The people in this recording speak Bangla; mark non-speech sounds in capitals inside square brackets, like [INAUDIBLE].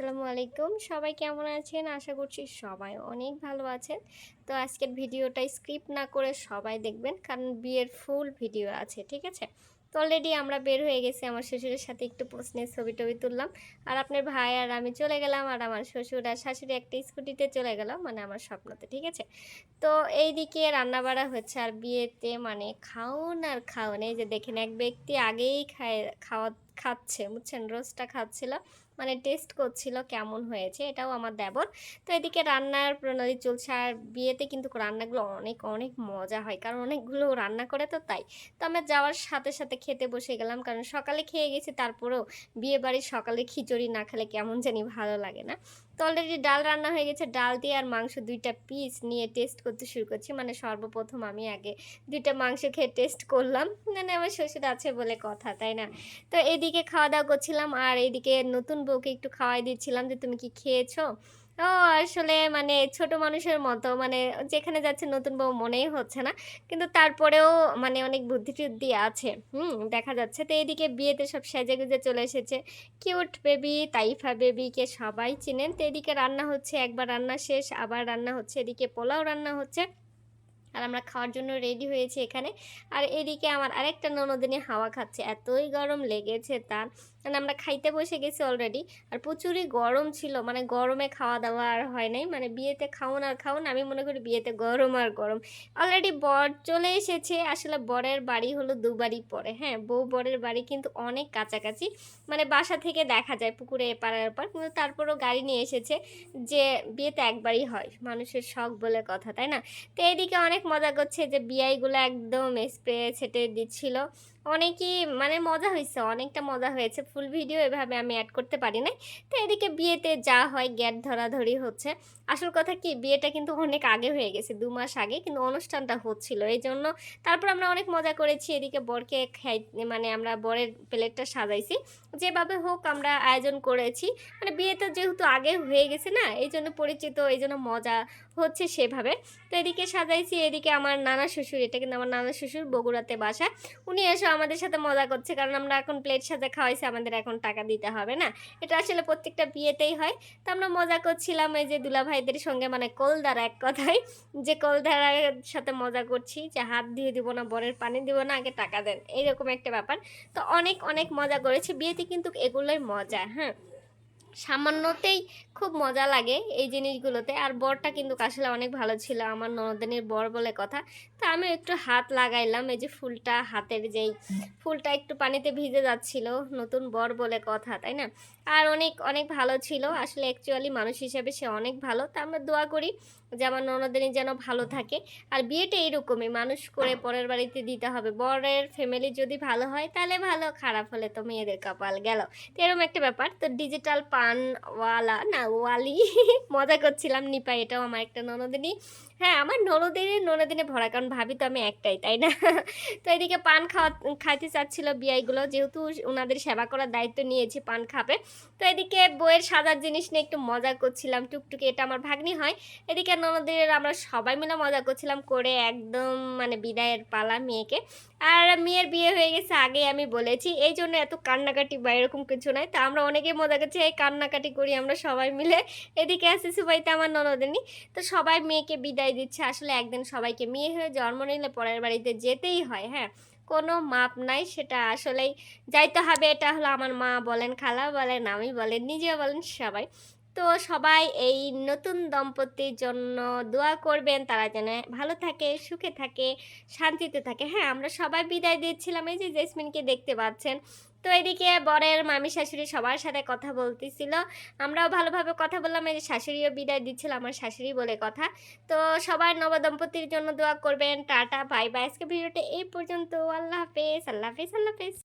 আসসালামু আলাইকুম। সবাই কেমন আছেন? আশা করছি সবাই অনেক ভালো আছেন। তো আজকের ভিডিওটা স্ক্রিপ্ট না করে সবাই দেখবেন, কারণ বিয়ের ফুল ভিডিও আছে, ঠিক আছে? তো অলরেডি আমরা বের হয়ে গেছি, আমার শ্বশুরের সাথে একটু প্রশ্নের ছবি টবি তুললাম। আর আপনার ভাই আর আমি চলে গেলাম, আর আমার শ্বশুর আর শাশুড়ি একটা স্কুটিতে চলে গেলাম মানে আমার স্বপ্নতে, ঠিক আছে? তো এইদিকে রান্না বাড়া হচ্ছে, আর বিয়েতে মানে খাওন আর খাওন, এই যে দেখেন, এক ব্যক্তি আগেই খায় খাওয়া খাচ্ছে, বুঝছেন? রোজটা খাচ্ছিল মানে টেস্ট করছিল কেমন হয়েছে, এটাও আমার দেবর। তো এদিকে রান্নার প্রণালী চলছে আর বিয়েতে কিন্তু রান্নাগুলো অনেক অনেক মজা হয়, কারণ অনেকগুলো রান্না করে তো তাই। তো আমরা যাওয়ার সাথে সাথে খেতে বসে গেলাম, কারণ সকালে খেয়ে গেছি, তারপরেও বিয়ে বাড়ির সকালে খিচুড়ি না খেলে কেমন জানি ভালো লাগে না। তো অলরেডি ডাল রান্না হয়ে গেছে, ডাল দিয়ে আর মাংস দুইটা পিস নিয়ে টেস্ট করতে শুরু করছি। মানে সর্বপ্রথম আমি আগে দুইটা মাংস খেয়ে টেস্ট করলাম। মানে আমার শ্বশুর আছে বলে কথা, তাই না? তো এইদিকে খাওয়া দাওয়া করছিলাম আর এইদিকে নতুন বউকে একটু খাওয়াই দিচ্ছিলাম যে, তুমি কি খেয়েছো? ও, আসলে মানে ছোট মানুষের মতো মানে যেখানে যাচ্ছে নতুন বউ মনেই হচ্ছে না। কিন্তু তারপরেও মানে অনেক বুদ্ধি টুদ্ধি আছে। হুম, দেখা যাচ্ছে। তো এইদিকে বিয়েতে সব সেজে গুজে চলে এসেছে। কিউট বেবি, তাইফা বেবিকে সবাই চিনেন। তো এদিকে রান্না হচ্ছে, একবার রান্না শেষ, আবার রান্না হচ্ছে। এদিকে পোলাও রান্না হচ্ছে। আর আমরা খাওয়ার জন্য রেডি হয়েছি এখানে। আর এদিকে আমার আরেকটা ননদিনী হাওয়া খাচ্ছে। এতই গরম লেগেছে তার। মানে আমরা খাইতে বসে গেছি অলরেডি আর প্রচুরই গরম ছিল মানে গরমে খাওয়া দাওয়া আর হয় নাই মানে বিয়েতে খাওন আর খাওন আমি মনে করি বিয়েতে গরম আর গরম। অলরেডি বর চলে এসেছে, আসলে বরের বাড়ি হলো দুবারই পরে হ্যাঁ বউ বরের বাড়ি কিন্তু অনেক কাছাকাছি মানে বাসা থেকে দেখা যায় পুকুরে এপার এপার কিন্তু তারপরও গাড়ি নিয়ে এসেছে যে বিয়েতে একবারই হয়, মানুষের শখ বলে কথা, তাই না? তো এইদিকে অনেক মজা করছে যে বিয়াইগুলো একদম স্প্রে ছেটে দিচ্ছিল অনেকই মানে মজা হয়েছে অনেকটা মজা হয়েছে। ফুল ভিডিও এভাবে আমি অ্যাড করতে পারি নাই। তো এদিকে বিয়েতে যা হয় গ্যাট ধরাধরি হচ্ছে। আসল কথা কি, বিয়েটা কিন্তু অনেক আগে হয়ে গেছে, দু মাস আগে, কিন্তু অনুষ্ঠানটা হচ্ছিল। এই জন্য তারপর আমরা অনেক মজা করেছি। এদিকে বরকে খাই মানে আমরা বরের প্লেটটা সাজাইছি। যেভাবে হোক আমরা আয়োজন করেছি। মানে বিয়েটা যেহেতু আগে হয়ে গেছে না, এই জন্য পরিচিত, এই জন্য মজা হচ্ছে সেভাবে। তো এদিকে সাজাইছি, এদিকে আমার নানা শ্বশুর, এটা কিন্তু আমার নানা শ্বশুর বগুড়াতে বাসা। উনি এসে আমাদের সাথে মজা করছে, কারণ আমরা এখন প্লেট সাজা খাওয়াইছি, আমাদের এখন টাকা দিতে হবে না। এটা আসলে প্রত্যেকটা বিয়েতেই হয়। তো আমরা মজা করছিলাম এই যে দুলা ভাইদের সঙ্গে মানে কলদার এক কথায়, যে কলদারার সাথে মজা করছি, যে হাত দিয়ে দিব না, বরের পানি দিব না, আগে টাকা দেন, এইরকম একটা ব্যাপার। তো অনেক অনেক মজা করেছি। বিয়েতে কিন্তু এগুলোই মজা হ্যাঁ? সামান্যতেই খুব মজা লাগে এই জিনিসগুলোতে। আর বরটা কিন্তু আসলে অনেক ভালো ছিল, আমার ননদিনীর বর বলে কথা। তা আমি একটু হাত লাগাইলাম, এই যে ফুলটা, হাতের যেই ফুলটা একটু পানিতে ভিজে যাচ্ছিল, নতুন বর বলে কথা, তাই না? আর অনেক অনেক ভালো ছিল, আসলে অ্যাকচুয়ালি মানুষ হিসাবে সে অনেক ভালো। তা আমরা দোয়া করি যে আমার ননদিনী যেন ভালো থাকে। আর বিয়েটা এইরকমই, মানুষ করে পরের বাড়িতে দিতে হবে। বরের ফ্যামিলি যদি ভালো হয়, তাহলে ভালো, খারাপ হলে তো মেয়েদের কপাল গেল। তো এরকম একটা ব্যাপার। তো ডিজিটাল পানওয়ালা না, ওয়ালি। [LAUGHS] মজা করছিলাম নিপা, এটাও আমার একটা ননদিনী। হ্যাঁ আমার ননদিনে ননদিনে ভরা, কারণ ভাবি তো আমি একটাই, তাই না? [LAUGHS] তো এদিকে পান খাওয়া, খাইতে চাচ্ছিল বিয়াইগুলো যেহেতু ওনাদের সেবা করার দায়িত্ব নিয়েছি, পান খাবে। তো এদিকে বইয়ের সাজার জিনিস নিয়ে একটু মজা করছিলাম, টুকটুকি, এটা আমার ভাগ্নি হয়। এদিকে ননদের আমরা সবাই মিলে মজা করছিলাম, করে একদম মানে বিদায়ের পালা মেয়েকে। আর মেয়ের বিয়ে হয়ে গেছে আগে আমি বলেছি। এই জন্য এত কান্নাকাটি বা এরকম কিছু নয় তা আমরা অনেকেই মজা করছি, এই কান্নাকাটি করি আমরা সবাই মিলে। এদিকে আছে সুবাইতে, আমার ননদিনী। তো সবাই মেয়েকে বিদায় দিচ্ছে। আসলে একদিন সবাইকে মেয়ে হয়ে জন্ম নিলে পরের বাড়িতে যেতেই হয় হ্যাঁ? কোনো মাপ নাই, সেটা আসলেই যাইতে হবে। এটা হলো আমার মা বলেন, খালা বলেন, আমি বলেন, নিজেও বলেন, সবাই। তো সবাই এই নতুন দম্পতির জন্য দোয়া করবেন। তারা যেন ভালো থাকে, সুখে থাকে, শান্তিতে থাকে। হ্যাঁ আমরা সবাই বিদায় দিচ্ছিলাম। এই যে জেসমিনকে দেখতে পাচ্ছেন। তো এদিকে বরের মামি শাশুড়ি সবার সাথে কথা বলতেছিল। আমরাও ভালোভাবে কথা বললাম। এই যে শাশুড়িও বিদায় দিচ্ছিল আমার শাশুড়ি বলে কথা। তো সবাই নবদম্পতির জন্য দোয়া করবেন। Tata, bye bye. আজকে ভিডিওটা এই পর্যন্ত। আল্লাহ হাফেজ আল্লাহ হাফেজ আল্লাহ হাফেজ।